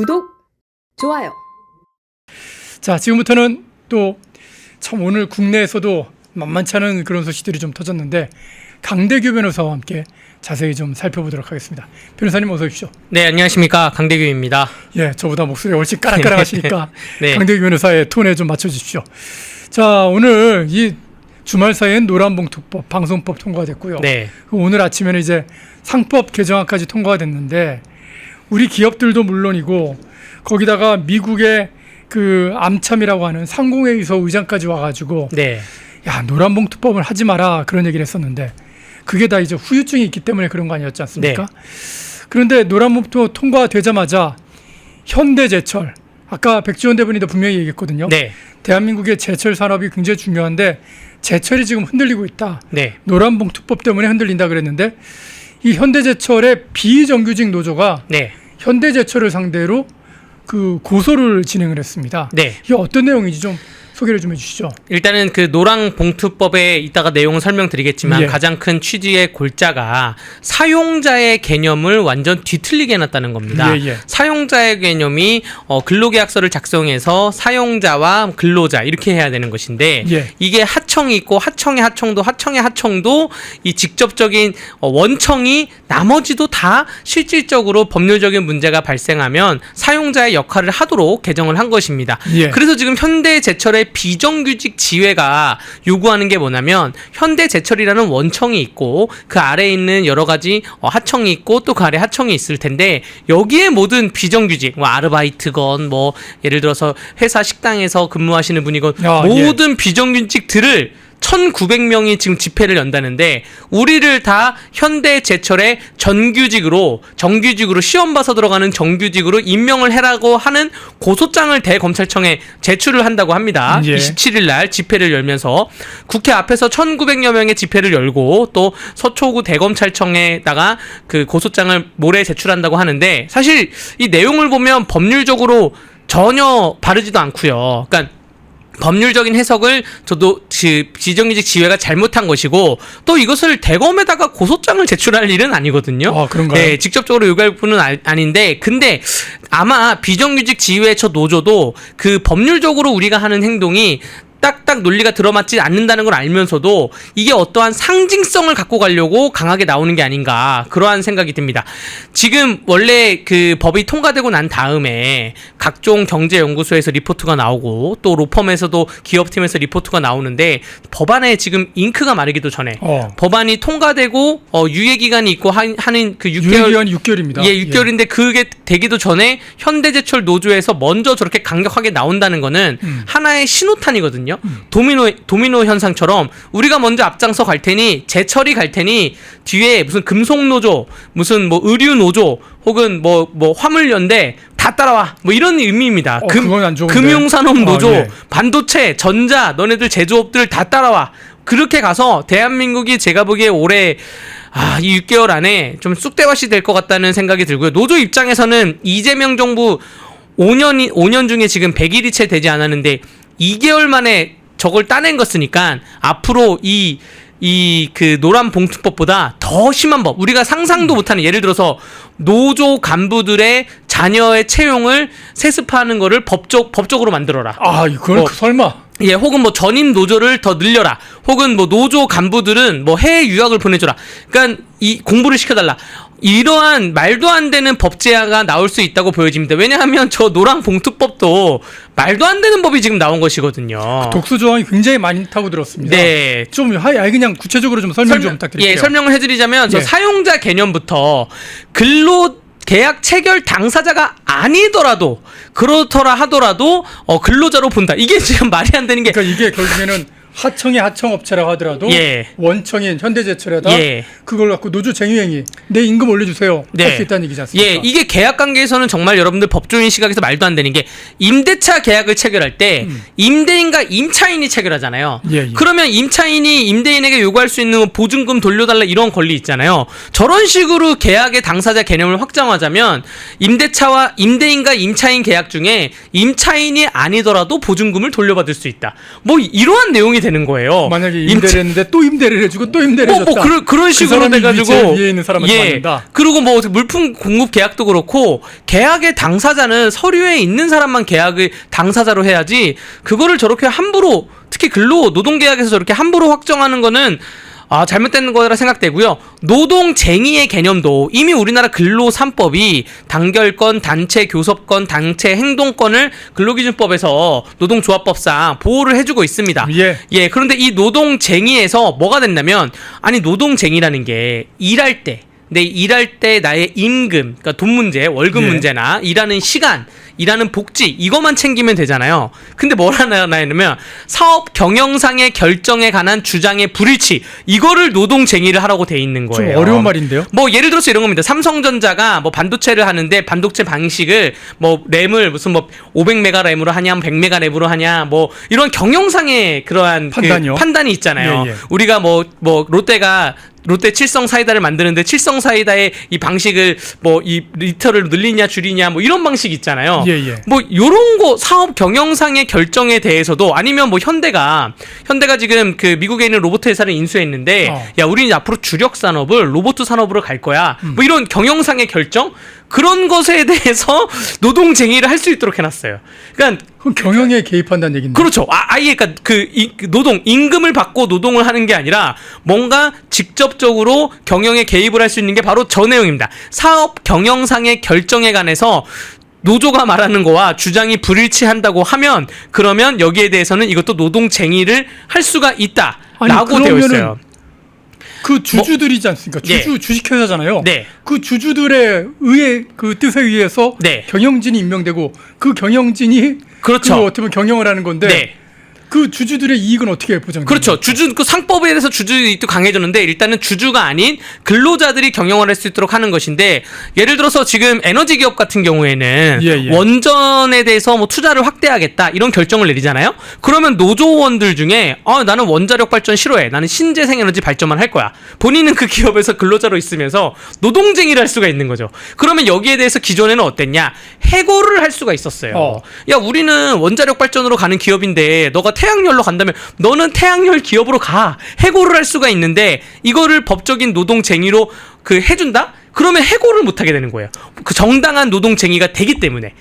구독, 좋아요. 자, 지금부터는 또 참 오늘 국내에서도 만만치 않은 그런 소식들이 좀 터졌는데 강대규 변호사와 함께 자세히 좀 살펴보도록 하겠습니다. 변호사님 어서 오십시오. 네, 안녕하십니까. 강대규입니다. 예, 저보다 목소리가 훨씬 까락까락하시니까 네. 강대규 변호사의 톤에 좀 맞춰주십시오. 자, 오늘 이 주말 사이엔 노란봉투법, 방송법 통과가 됐고요. 네. 그 오늘 아침에는 이제 상법 개정안까지 통과가 됐는데 우리 기업들도 물론이고 거기다가 미국의 그 암참이라고 하는 상공회의소 의장까지 와가지고 네. 야 노란봉투법을 하지 마라 그런 얘기를 했었는데 그게 다 이제 후유증이 있기 때문에 그런 거 아니었지 않습니까? 그런데 노란봉투 통과되자마자 현대제철 아까 백지원 대변인도 분명히 얘기했거든요. 네. 대한민국의 제철 산업이 굉장히 중요한데 제철이 지금 흔들리고 있다. 네. 노란봉투법 때문에 흔들린다 그랬는데 이 현대제철의 비정규직 노조가 네. 현대제철을 상대로 그 고소를 진행을 했습니다. 네. 이게 어떤 내용인지 좀 소개를 좀 해주시죠. 일단은 그 노랑 봉투법에 이따가 내용을 설명드리겠지만 예. 가장 큰 취지의 골자가 사용자의 개념을 완전 뒤틀리게 해놨다는 겁니다. 예, 예. 사용자의 개념이 어, 근로계약서를 작성해서 사용자와 근로자 이렇게 해야 되는 것인데 예. 이게 하청이 있고 하청의 하청도 하청의 하청도 이 직접적인 어, 원청이 나머지도 다 실질적으로 법률적인 문제가 발생하면 사용자의 역할을 하도록 개정을 한 것입니다. 예. 그래서 지금 현대제철의 비정규직 지회가 요구하는 게 뭐냐면 현대제철이라는 원청이 있고 그 아래에 있는 여러 가지 어, 하청이 있고 또 그 아래 하청이 있을 텐데 여기에 모든 비정규직 뭐 아르바이트건 뭐 예를 들어서 회사 식당에서 근무하시는 분이건 아, 예. 모든 비정규직들을 1,900명이 지금 집회를 연다는데 우리를 다 현대 제철의 전규직으로 정규직으로 시험 봐서 들어가는 정규직으로 임명을 해라고 하는 고소장을 대검찰청에 제출을 한다고 합니다. 예. 27일 날 집회를 열면서 국회 앞에서 1,900여 명의 집회를 열고 또 서초구 대검찰청에다가 그 고소장을 모레 제출한다고 하는데 사실 이 내용을 보면 법률적으로 전혀 바르지도 않고요. 그러니까 법률적인 해석을 저도 그 비정규직 지회가 잘못한 것이고 또 이것을 대검에다가 고소장을 제출할 일은 아니거든요. 아, 그런가요? 네, 직접적으로 요구할 분은 아, 아닌데 근데 아마 비정규직 지회 저 노조도 그 법률적으로 우리가 하는 행동이 딱딱 논리가 들어맞지 않는다는 걸 알면서도 이게 어떠한 상징성을 갖고 가려고 강하게 나오는 게 아닌가 그러한 생각이 듭니다. 지금 원래 그 법이 통과되고 난 다음에 각종 경제연구소에서 리포트가 나오고 또 로펌에서도 기업팀에서 리포트가 나오는데 법안에 지금 잉크가 마르기도 전에 어. 법안이 통과되고 어, 유예 기간이 있고 하, 하는 그 6개월 유예기간 6개월입니다. 예, 6개월인데 그게 되기도 전에 현대제철 노조에서 먼저 저렇게 강력하게 나온다는 거는 음. 하나의 신호탄이거든요. 도미노 도미노 현상처럼 우리가 먼저 앞장서 갈 테니 제철이 갈 테니 뒤에 무슨 금속 노조, 무슨 뭐 의류 노조 혹은 뭐 뭐 화물 연대 다 따라와. 뭐 이런 의미입니다. 어, 그건 안 좋은데. 금융산업 아, 노조, 예. 반도체, 전자, 너네들 제조업들 다 따라와. 그렇게 가서 대한민국이 제가 보기에 올해 아, 이 6개월 안에 좀 쑥대밭이 될 것 같다는 생각이 들고요. 노조 입장에서는 이재명 정부 5년이 5년 중에 지금 100일이 채 되지 않았는데 2개월 만에 저걸 따낸 것이니까 앞으로 이 이 그 노란 봉투법보다 더 심한 법 우리가 상상도 못하는 예를 들어서 노조 간부들의 자녀의 채용을 세습하는 거를 법적 법적으로 만들어라. 아, 이건 뭐, 그 설마. 예, 혹은 뭐 전임 노조를 더 늘려라. 혹은 뭐 노조 간부들은 뭐 해외 유학을 보내줘라. 그러니까 이 공부를 시켜달라. 이러한 말도 안 되는 법제화가 나올 수 있다고 보여집니다. 왜냐하면 저 노랑 봉투법도 말도 안 되는 법이 지금 나온 것이거든요. 독소 조항이 굉장히 많다고 들었습니다. 네. 좀 하이 그냥 구체적으로 좀 설명 좀 부탁드릴게요. 예, 설명을 해드리자면 저 예. 사용자 개념부터 근로 계약 체결 당사자가 아니더라도 그렇더라 하더라도 어, 근로자로 본다. 이게 지금 말이 안 되는 게 그러니까 이게 결국에는 하청이 하청 업체라고 하더라도 예. 원청인 현대제철에다 예. 그걸 갖고 노조 쟁유행위 내 임금 올려주세요 할수 있다는 얘기지 않습니까? 예, 이게 계약 관계에서는 정말 여러분들 법조인 시각에서 말도 안 되는 게 임대차 계약을 체결할 때 임대인과 임차인이 체결하잖아요. 음. 예, 예. 그러면 임차인이 임대인에게 요구할 수 있는 뭐 보증금 돌려달라 이런 권리 있잖아요. 저런 식으로 계약의 당사자 개념을 확장하자면 임대차와 임대인과 임차인 계약 중에 임차인이 아니더라도 보증금을 돌려받을 수 있다. 뭐 이러한 내용이 되는 거예요. 만약에 임대를 했는데 또 임대를 해주고 또 임대를 뭐, 해줬다. 뭐 그런 그런 식으로 사람이 돼가지고 위에 있는 사람한테 예. 받는다. 그리고 뭐 물품 공급 계약도 그렇고 계약의 당사자는 서류에 있는 사람만 계약을 당사자로 해야지 그거를 저렇게 함부로 특히 근로 노동 계약에서 저렇게 함부로 확정하는 거는 아, 잘못된 거라 생각되고요. 노동쟁의의 개념도 이미 우리나라 근로 3법이 단결권, 단체 교섭권, 단체 행동권을 근로기준법에서 노동조합법상 보호를 해주고 있습니다. 예. 예, 그런데 이 노동쟁의에서 뭐가 됐냐면, 아니, 노동쟁의라는 게 일할 때, 내 일할 때 나의 임금, 그러니까 돈 문제, 월급 예. 문제나 일하는 시간, 일하는 복지, 이것만 챙기면 되잖아요. 근데 뭘 하나 하냐면, 사업 경영상의 결정에 관한 주장의 불일치, 이거를 노동 쟁의를 하라고 돼 있는 좀 거예요. 어려운 말인데요. 뭐 예를 들어서 이런 겁니다. 삼성전자가 뭐 반도체를 하는데 반도체 방식을 뭐 램을 무슨 뭐 500메가 램으로 하냐, 100메가 램으로 하냐, 뭐 이런 경영상의 그러한 그 판단이요? 판단이 있잖아요. 예, 예. 우리가 뭐뭐 롯데가 롯데 칠성 사이다를 만드는데 칠성 사이다의 이 방식을 뭐 이 리터를 늘리냐 줄이냐 뭐 이런 방식 있잖아요. 예, 예. 뭐 요런 거 사업 경영상의 결정에 대해서도 아니면 뭐 현대가 현대가 지금 그 미국에 있는 로봇 회사를 인수했는데 어. 야 우리는 앞으로 주력 산업을 로봇 산업으로 갈 거야. 음. 뭐 이런 경영상의 결정 그런 것에 대해서 노동쟁의를 할 수 있도록 해놨어요. 그러니까 그럼 경영에 개입한다는 얘긴데. 그렇죠. 아, 아예 그러니까 그, 이, 그 노동 임금을 받고 노동을 하는 게 아니라 뭔가 직접적으로 경영에 개입을 할 수 있는 게 바로 저 내용입니다. 사업 경영상의 결정에 관해서 노조가 말하는 거와 주장이 불일치한다고 하면 그러면 여기에 대해서는 이것도 노동쟁의를 할 수가 있다라고 아니, 되어 있어요. 그 주주들이지 않습니까? 예. 주주 주식회사잖아요. 네. 그 주주들의 의회 그 뜻에 의해서 네. 경영진이 임명되고 그 경영진이 그렇죠. 그 어떻게 보면 경영을 하는 건데 네. 그 주주들의 이익은 어떻게 보장됩니까? 그렇죠. 주주 그 상법에 대해서 주주도 강해졌는데 일단은 주주가 아닌 근로자들이 경영을 할 수 있도록 하는 것인데 예를 들어서 지금 에너지 기업 같은 경우에는 예, 예. 원전에 대해서 뭐 투자를 확대하겠다 이런 결정을 내리잖아요. 그러면 노조원들 중에 아 나는 원자력 발전 싫어해. 나는 신재생 에너지 발전만 할 거야. 본인은 그 기업에서 근로자로 있으면서 노동쟁의를 할 수가 있는 거죠. 그러면 여기에 대해서 기존에는 어땠냐? 해고를 할 수가 있었어요. 어. 야 우리는 원자력 발전으로 가는 기업인데 너가 태양열로 간다면 너는 태양열 기업으로 가 해고를 할 수가 있는데 이거를 법적인 노동쟁의로 그 해준다? 그러면 해고를 못하게 되는 거예요. 그 정당한 노동쟁의가 되기 때문에.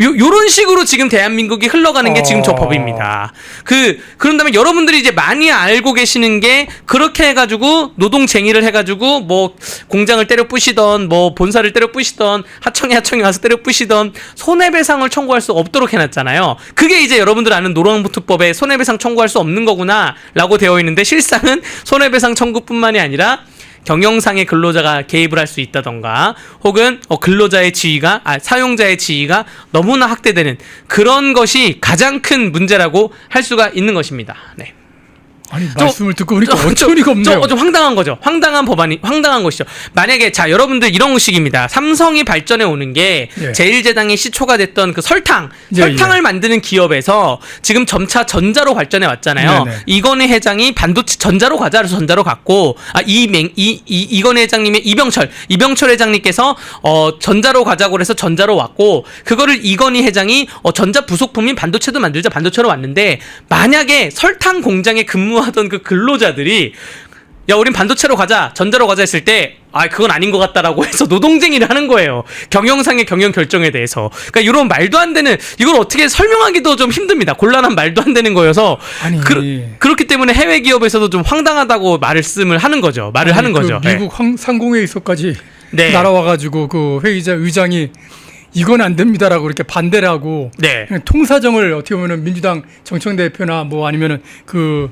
요, 요런 식으로 지금 대한민국이 흘러가는 게 지금 저 어. 법입니다. 그, 그런다면 여러분들이 이제 많이 알고 계시는 게 그렇게 해가지고 노동쟁의를 해가지고 뭐 공장을 때려 부시던 뭐 본사를 때려 부시던 하청에 하청에 와서 때려 부시던 손해배상을 청구할 수 없도록 해놨잖아요. 그게 이제 여러분들 아는 노동부투법에 손해배상 청구할 수 없는 거구나 라고 되어 있는데 실상은 손해배상 청구뿐만이 아니라 경영상의 근로자가 개입을 할 수 있다던가 혹은 어, 근로자의 지위가 아, 사용자의 지위가 너무나 확대되는 그런 것이 가장 큰 문제라고 할 수가 있는 것입니다. 네. 아니 저- 말씀을 듣고 보니까 좀- 어처구니가 좀- 없네요. 좀, 좀 황당한 거죠. 황당한 법안이 황당한 것이죠. 만약에 자 여러분들 이런 식입니다. 삼성이 발전해 오는 게 예. 제일제당의 시초가 됐던 그 설탕, 예, 설탕을 만드는 기업에서 지금 점차 전자로 발전해 왔잖아요. 네 네. 이건희 회장이 반도체 전자로 가자 그래서 전자로 갔고 아이맹이 이, 이건희 회장님의 이병철 이병철 회장님께서 어 전자로 가자고 그래서 전자로 왔고 그거를 이건희 회장이 어 전자 부속품인 반도체도 만들자 반도체로 왔는데 만약에 설탕 공장에 근무 하던 그 근로자들이 야, 우린 반도체로 가자, 전자로 가자 했을 때, 아, 그건 아닌 것 같다라고 해서 노동쟁의를 하는 거예요. 경영상의 경영 결정에 대해서. 그러니까 이런 말도 안 되는, 이걸 어떻게 설명하기도 좀 힘듭니다. 곤란한 말도 안 되는 거여서. 아니. 그, 그렇기 때문에 해외 기업에서도 좀 황당하다고 말씀을 하는 거죠. 말을 아니, 하는 그 거죠. 네. 미국 황, 상공회의소까지 네. 날아와가지고 그 회의자 의장이 이건 안 됩니다라고 이렇게 반대를 하고 네. 통사정을 어떻게 보면 민주당 정청 대표나 뭐 아니면은 그,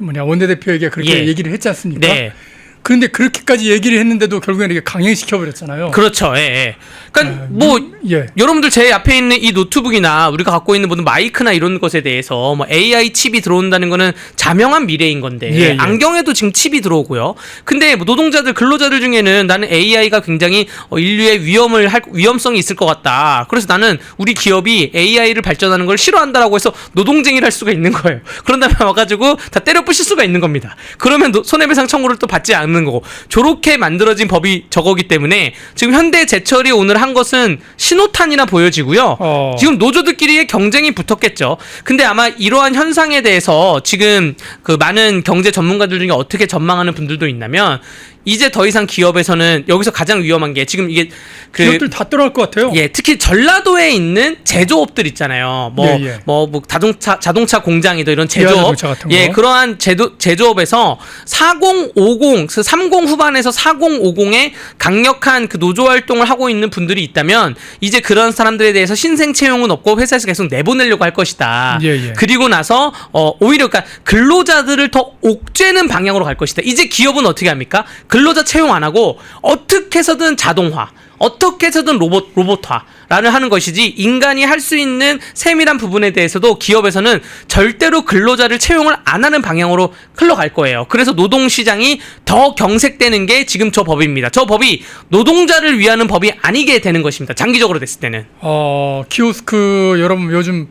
그 뭐냐 원내대표에게 그렇게 예. 얘기를 했지 않습니까? 네. 그런데 그렇게까지 얘기를 했는데도 결국에는 이게 강행시켜 버렸잖아요. 그렇죠. 예, 예. 그러니까 아, 뭐, 예. 여러분들 제 앞에 있는 이 노트북이나 우리가 갖고 있는 모든 마이크나 이런 것에 대해서 뭐 AI 칩이 들어온다는 거는 자명한 미래인 건데 예, 예. 안경에도 지금 칩이 들어오고요. 근데 뭐 노동자들 근로자들 중에는 나는 AI가 굉장히 어, 인류의 위험을 할 위험성이 있을 것 같다. 그래서 나는 우리 기업이 AI를 발전하는 걸 싫어한다라고 해서 노동쟁의를 할 수가 있는 거예요. 그런 다음에 와가지고 다 때려 부실 수가 있는 겁니다. 그러면 노- 손해배상 청구를 또 받지 않, 않는 거고 저렇게 만들어진 법이 저거기 때문에 지금 현대 제철이 오늘 한 것은 신호탄이나 보여지고요. 어. 지금 노조들끼리의 경쟁이 붙었겠죠. 근데 아마 이러한 현상에 대해서 지금 그 많은 경제 전문가들 중에 어떻게 전망하는 분들도 있냐면 이제 더 이상 기업에서는 여기서 가장 위험한 게 지금 이게 그 기업들 다 떨어갈 것 같아요. 예, 특히 전라도에 있는 제조업들 있잖아요. 뭐, 예, 예. 뭐, 뭐, 자동차, 자동차 공장이든 이런 제조업. 자동차 같은 예, 거. 그러한 제조, 제조업에서 4050, 그30 후반에서 4050의 강력한 그 노조 활동을 하고 있는 분들이 있다면 이제 그런 사람들에 대해서 신생 채용은 없고 회사에서 계속 내보내려고 할 것이다. 예, 예. 그리고 나서, 어, 오히려 그러니까 근로자들을 더 옥죄는 방향으로 갈 것이다. 이제 기업은 어떻게 합니까? 근로자 채용 안 하고 어떻게 해서든 자동화, 어떻게 해서든 로봇 로봇화라는 하는 것이지 인간이 할 수 있는 세밀한 부분에 대해서도 기업에서는 절대로 근로자를 채용을 안 하는 방향으로 흘러갈 거예요. 그래서 노동 시장이 더 경색되는 게 지금 저 법입니다. 저 법이 노동자를 위하는 법이 아니게 되는 것입니다. 장기적으로 됐을 때는. 어, 키오스크 여러분 요즘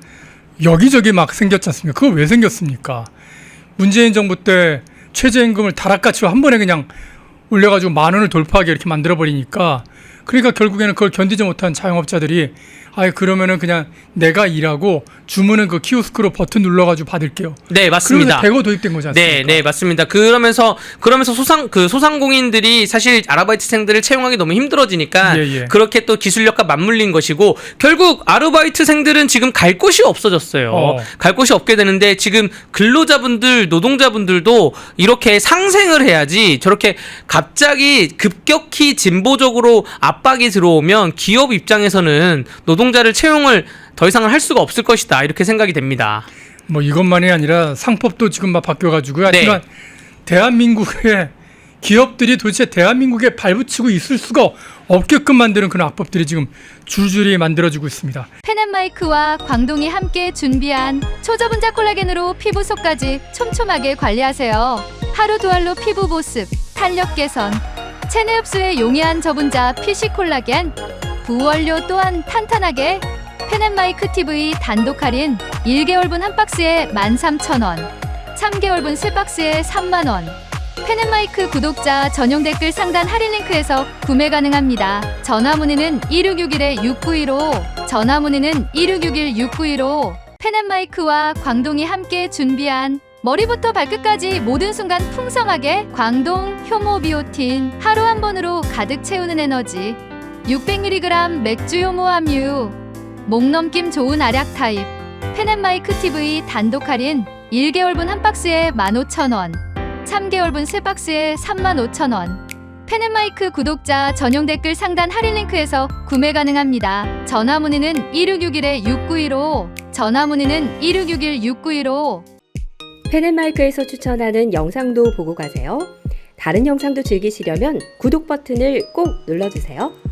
여기저기 막 생겼지 않습니까? 그거 왜 생겼습니까? 문재인 정부 때 최저임금을 다락같이 한 번에 그냥 올려가지고 만 원을 돌파하게 이렇게 만들어 버리니까 그러니까 결국에는 그걸 견디지 못한 자영업자들이 아예 그러면은 그냥 내가 일하고 주문은 그 키오스크로 버튼 눌러가지고 받을게요. 네, 맞습니다. 그러면서 대거 도입된 거지 않습니까? 네, 네, 맞습니다. 그러면서 그러면서 소상 그 소상공인들이 사실 아르바이트생들을 채용하기 너무 힘들어지니까 예, 예. 그렇게 또 기술력과 맞물린 것이고 결국 아르바이트생들은 지금 갈 곳이 없어졌어요. 어. 갈 곳이 없게 되는데 지금 근로자분들, 노동자분들도 이렇게 상생을 해야지 저렇게 갑자기 급격히 진보적으로 압박이 들어오면 기업 입장에서는 노동자를 채용을 더 이상은 할 수가 없을 것이다. 이렇게 생각이 됩니다. 뭐 이것만이 아니라 상법도 지금 막 바뀌어가지고 네. 하여간 대한민국의 기업들이 도대체 대한민국에 발붙이고 있을 수가 없게끔 만드는 그런 악법들이 지금 줄줄이 만들어지고 있습니다. 펜앤마이크와 광동이 함께 준비한 초저분자 콜라겐으로 피부 속까지 촘촘하게 관리하세요. 하루 두 알로 피부 보습, 탄력 개선, 체내 흡수에 용이한 저분자 PC 콜라겐, 부원료 또한 탄탄하게 펜앤마이크 TV 단독 할인 1개월분 한 박스에 13,000원, 3개월분 세 박스에 3만원, 펜앤마이크 구독자 전용 댓글 상단 할인 링크에서 구매 가능합니다. 전화 문의는 1661-6915, 전화 문의는 1661-6915. 펜앤마이크와 광동이 함께 준비한 머리부터 발끝까지 모든 순간 풍성하게 광동 효모 비오틴 하루 한 번으로 가득 채우는 에너지 600mg 맥주 효모 함유 목 넘김 좋은 알약 타입 펜앤마이크 TV 단독 할인 1개월분 한 박스에 15,000원 3개월분 세 박스에 35,000원. 펜앤마이크 구독자 전용 댓글 상단 할인 링크에서 구매 가능합니다. 전화 문의는 1661-6915, 전화 문의는 1661-6915. 펜앤마이크에서 추천하는 영상도 보고 가세요. 다른 영상도 즐기시려면 구독 버튼을 꼭 눌러주세요.